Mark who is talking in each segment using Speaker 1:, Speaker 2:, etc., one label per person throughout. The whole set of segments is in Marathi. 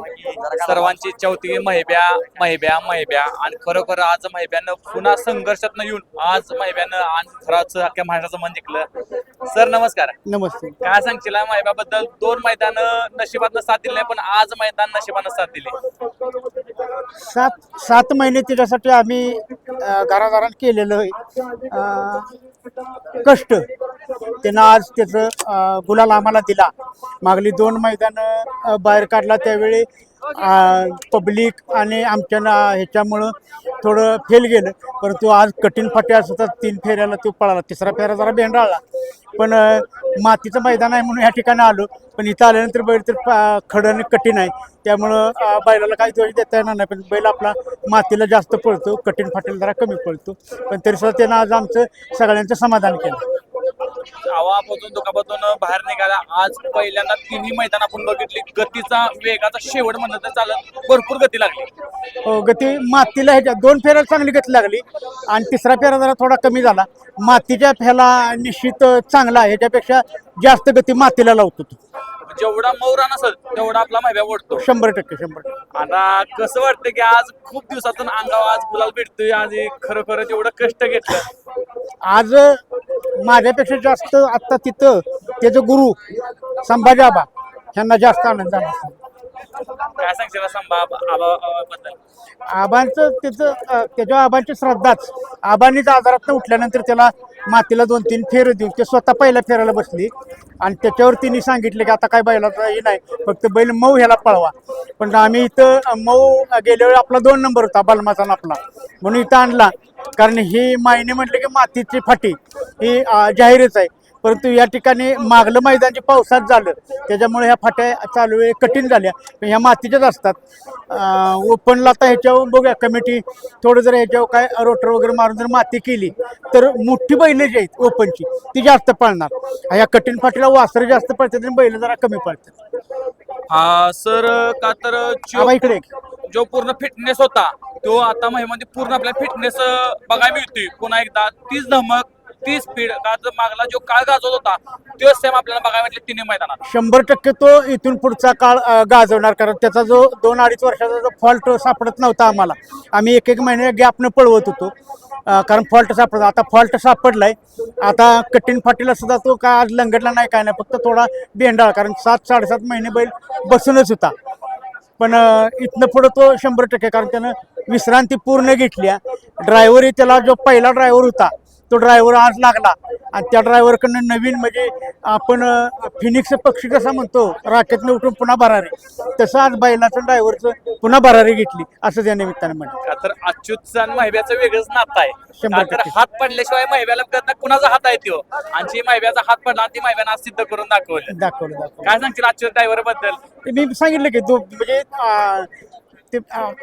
Speaker 1: सर्वांची इच्छा होती की महिब्या महिब्या महिब्या. आणि खरोखर आज महिब्यानं पुन्हा संघर्षात येऊन आज महिब्यानं आज खराच अख्ख्या महाराष्ट्राचं मन जिंकलं. सर नमस्कार.
Speaker 2: नमस्ते.
Speaker 1: काय सांगशील महिब्याबद्दल? दोन मैदान नशिबातनं साथ दिली नाही पण आज मैदान नशिबानं साथ दिली.
Speaker 2: सात सात महिने त्याच्यासाठी आम्ही अं, घराघरात केलेलं कष्ट. त्यानं आज त्याचं गुलाल आम्हाला दिला. मागली दोन मैदानं बाहेर काढला त्यावेळी पब्लिक आणि आमच्या ना ह्याच्यामुळं थोडं फेल गेलं. परंतु आज कठीण फाट्या असतात तीन फेऱ्याला तो पळाला. तिसरा फेरा जरा भेंडाळला. पण मातीचं मैदान आहे म्हणून या ठिकाणी आलो. पण इथं आल्यानंतर बैल तर पा- खडं कठीण आहे. त्यामुळं बैलाला काही दोष देता येणार नाही. पण बैल आपला मातीला जास्त पळतो. कठीण फाटीला जरा कमी पळतो. पण तरी सुद्धा त्यानं आज आमचं सगळ्यांचं समाधान केलं.
Speaker 1: आवापासून दुखापासून बाहेर निघाला. आज पहिल्यांदा तिन्ही मैदान आपण बघितली. गतीचा वेगाचा शेवट म्हणलं तर चालत भरपूर गती लागली.
Speaker 2: हो, गती मातीला ह्याच्या दोन फेऱ्या चांगली गती लागली. आणि तिसरा फेरा जरा थोडा कमी झाला. मातीच्या फेला निश्चित चांगला आहे. ह्याच्यापेक्षा जास्त गती मातीला लावतो तो.
Speaker 1: जेवढा मौरा नसेल तेवढा आपला महिब्या ओढतो.
Speaker 2: शंभर टक्के शंभर
Speaker 1: आता कसं वाटतं की आज खूप दिवसातून अंगावर आज गुलाल भेटतोय. आज हे खरोखर एवढं कष्ट घेतलं.
Speaker 2: आज माझ्यापेक्षा जास्त आत्ता तिथं त्याचं गुरु संभाजी आबा ह्यांना जास्त आनंद झाला.
Speaker 1: काय सांगशील बद्दल
Speaker 2: आबांचं त्याचं अं, त्याच्या आबांची श्रद्धाच. आबांनीच आजारात उठल्यानंतर त्याला मातीला दोन तीन फेर देऊन ते स्वतः पहिल्या फेरायला बसली. आणि त्याच्यावर तिने सांगितले की आता काय बैलाचं हे नाही फक्त बैल मऊ ह्याला पळवा. पण आम्ही इथं अं, मऊ गेल्या वेळी आपला दोन नंबर होता बलमाचा आणि आपला. म्हणून इथं आणला. कारण ही मायने म्हटले की मातीची फाटी ही जाहीरच आहे. परंतु या ठिकाणी मागलं मैदान जे पावसात झालं त्याच्यामुळे ह्या फाट्या चालू आहे कठीण झाल्या. ह्या मातीच्याच असतात. ओपनला आता ह्याच्यावर बघूया कमिटी थोडं जर ह्याच्यावर काय रोटर वगैरे मारून जर माती केली तर मोठी बैल जी आहेत ओपनची ती जास्त पळणार. ह्या कठीण फाटीला वासरं जास्त पळतात आणि बैल जरा कमी पळतात.
Speaker 1: हा सर का तर
Speaker 2: इकडे.
Speaker 1: जो पूर्ण फिटनेस होता तो आता महिमध्ये पूर्ण आपल्या फिटनेस बघायला मिळतोय. पुन्हा एकदा तीच धमक तीच स्पीड मागला जो काळ गाजवत होता तो सेम आपल्याला बघायला भेटले तिन्ही मैदानात.
Speaker 2: शंभर टक्के तो इथून पुढचा काळ गाजवणार कारण त्याचा जो दोन अडीच वर्षाचा जो फॉल्ट सापडत नव्हता आम्हाला. आम्ही एक एक महिने गॅपनं पळवत होतो. कारण फॉल्ट सापडत आता फॉल्ट सापडलाय. आता कठीण फाटीला सुद्धा तो काय आज लंगडला नाही काय नाही फक्त थोडा बेंडाळ कारण सात साडेसात महिने बैल बसूनच होता. पण इथनं पुढं तो शंभर टक्के कारण त्यानं विश्रांती पूर्ण घेतली ड्रायव्हरही त्याला जो पहिला ड्रायव्हर होता तो ड्रायव्हर आज लागला. आणि त्या ड्रायव्हरकडनं नवीन म्हणजे आपण फिनिक्स पक्षी कसा म्हणतो राखेतनं उठून पुन्हा भरारी. तसं आज बैलाचं ड्रायव्हरचं पुन्हा भरारी घेतली असं या निमित्ताने म्हणलं
Speaker 1: का तर अच्युतचं आणि महिब्याचं वेगळंच नातं आहे.
Speaker 2: शंभर
Speaker 1: तर. हात पडल्याशिवाय महिब्याला कळत नाही कुणाचा हात आहे तो आणि जी महिब्याचा हात पडला ती महिब्यानं आज सिद्ध करून दाखवलं.
Speaker 2: दाखवलं दाखवलं.
Speaker 1: काय सांगशील अच्युत
Speaker 2: ड्रायव्हरबद्दल? मी सांगितलं की तो म्हणजे ते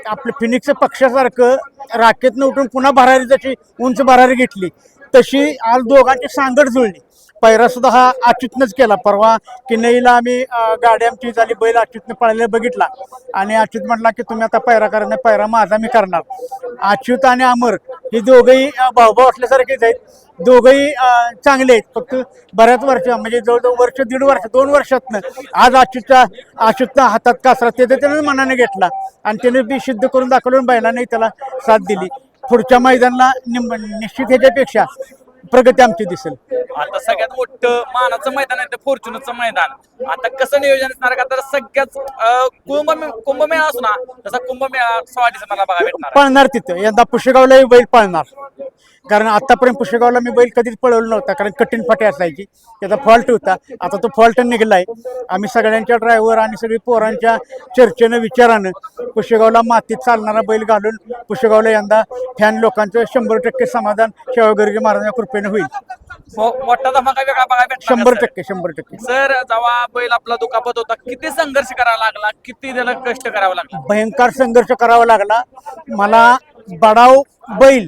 Speaker 2: आपलं फिनिक्स पक्षासारखं राखेतनं उठून पुन्हा भरारी जशी उंच भरारी घेतली तशी आज दोघांची सांगड जुळली. पैरासुद्धा हा अच्युतनंच केला. परवा किनईला आम्ही गाडी आमची झाली बैल अच्युतनं पळायला बघितला. आणि अच्युत म्हटला की तुम्ही आता पैरा करा नाही पैरा माझा मी करणार. अच्युत आणि अमर हे दोघंही भाऊभाऊ असल्यासारखेच आहेत. दोघंही चांगले आहेत. फक्त बऱ्याच वर्ष म्हणजे जवळजवळ वर्ष दीड वर्ष दोन वर्षातनं आज अच्युतच्या अच्युतच्या हातात कासरा ते त्यानं मनाने घेतला. आणि त्याने बी सिद्ध करून दाखवलं बैलाने त्याला साथ दिली. पुढच्या मैदानाला निम- निश्चित ह्याच्यापेक्षा प्रगती आमची दिसेल.
Speaker 1: आता सगळ्यात मोठं मानाचं मैदान आहे ते फॉर्च्युनरचं मैदान. आता कसं नियोजन असणार का? तर सगळ्याच कुंभ कुंभमेळा असो ना तसा कुंभमेळा सोळा डिसेंबरला बघा भेटणार
Speaker 2: पळणार तिथं. यंदा पुशेगावलाही बैल पळणार. कारण आतापर्यंत पुशेगावला मी बैल कधीच पळवलं नव्हता. कारण कठीण फाटी असायची. त्याचा फॉल्ट होता. आता तो फॉल्ट निघालाय. आम्ही सगळ्यांच्या ड्रायव्हर आणि सगळी पोरांच्या चर्चेनं विचारानं पुशेगावला मातीत चालणारा बैल घालून पुशेगावला यंदा फॅन लोकांचं शंभर टक्के समाधान शेवगर्गे महाराजांच्या कृपेनं होईल.
Speaker 1: मोठा धमाका वेगळा बघायला भेटणार
Speaker 2: शंभर? टक्के शंभर टक्के.
Speaker 1: सर जेव्हा बैल आपला दुखापत होता किती संघर्ष करावा लागला किती त्याला कष्ट करावं लागलं?
Speaker 2: भयंकर संघर्ष करावा लागला. मला बडाव बैल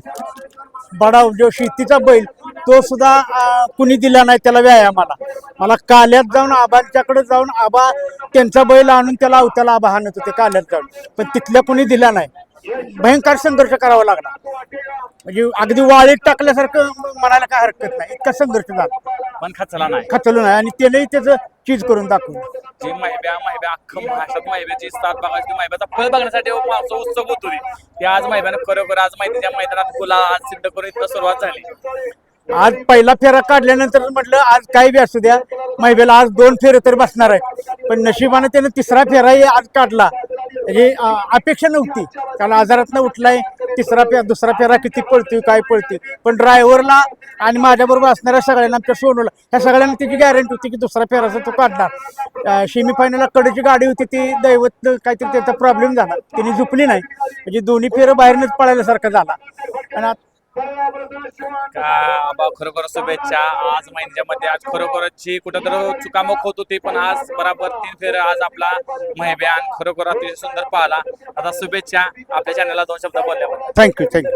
Speaker 2: बडाव जो शेतीचा बैल तो सुद्धा अं, कुणी दिला नाही त्याला व्यायामाला. मला काल्यात जाऊन आबांच्याकडे जाऊन आबा त्यांचा बैल आणून त्याला अवत्याला आबा हाणत होते काल्यात जाऊन. पण तिथल्या कुणी दिला नाही. भयंकर संघर्ष करावा लागला. म्हणजे अगदी वाळीत टाकल्यासारखं म्हणायला काय हरकत नाही. इतका संघर्ष झाला.
Speaker 1: पण खचला नाही.
Speaker 2: खचलो नाही आणि त्यालाही त्याचं चीज करून दाखवलं.
Speaker 1: जी महिब्या महिब्या अख्खं महाराष्ट्रात महिब्याची साथ बघायची महिब्याचा फळ बघण्यासाठी माणसं उत्सुक होत. होती ती आज महिब्यानं खरोखर आज माहितीच्या मैदानात गुला आज सिद्ध करून इथं सुरुवात झाली.
Speaker 2: आज पहिला फेरा काढल्यानंतर म्हटलं आज काही बी असू द्या. महिबेला आज दोन फेरे तर बसणार आहे पण नशिबाने त्यानं तिसरा फेराही आज काढला. ही अपेक्षा नव्हती. कारण आजारातनं उठलाय तिसरा फेरा दुसरा फेरा किती पळतोय काय पळतोय. पण ड्रायव्हरला आणि माझ्याबरोबर असणाऱ्या सगळ्यांना आमच्या सोनूला ह्या सगळ्यांना त्याची गॅरंटी होती की दुसरा फेराचा तो काढणार. सेमीफायनलला कडेची गाडी होती ती दैवत काहीतरी त्याचा प्रॉब्लेम झाला. तिने झुपली नाही. म्हणजे दोन्ही फेरं बाहेरनच पळायल्यासारखा झाला. आणि
Speaker 1: का बा खरोखर शुभेच्छा. आज महिन्याच्या मध्ये आज खरोखरची कुठंतरी चुकामुक होत होती पण आज बराबर तीन फेर आज आपला महिब्यान खरोखर अतिशय सुंदर पाहिला. आता शुभेच्छा. आपल्या चॅनलला दोन शब्द बोलल्याबद्दल.
Speaker 2: Thank you thank you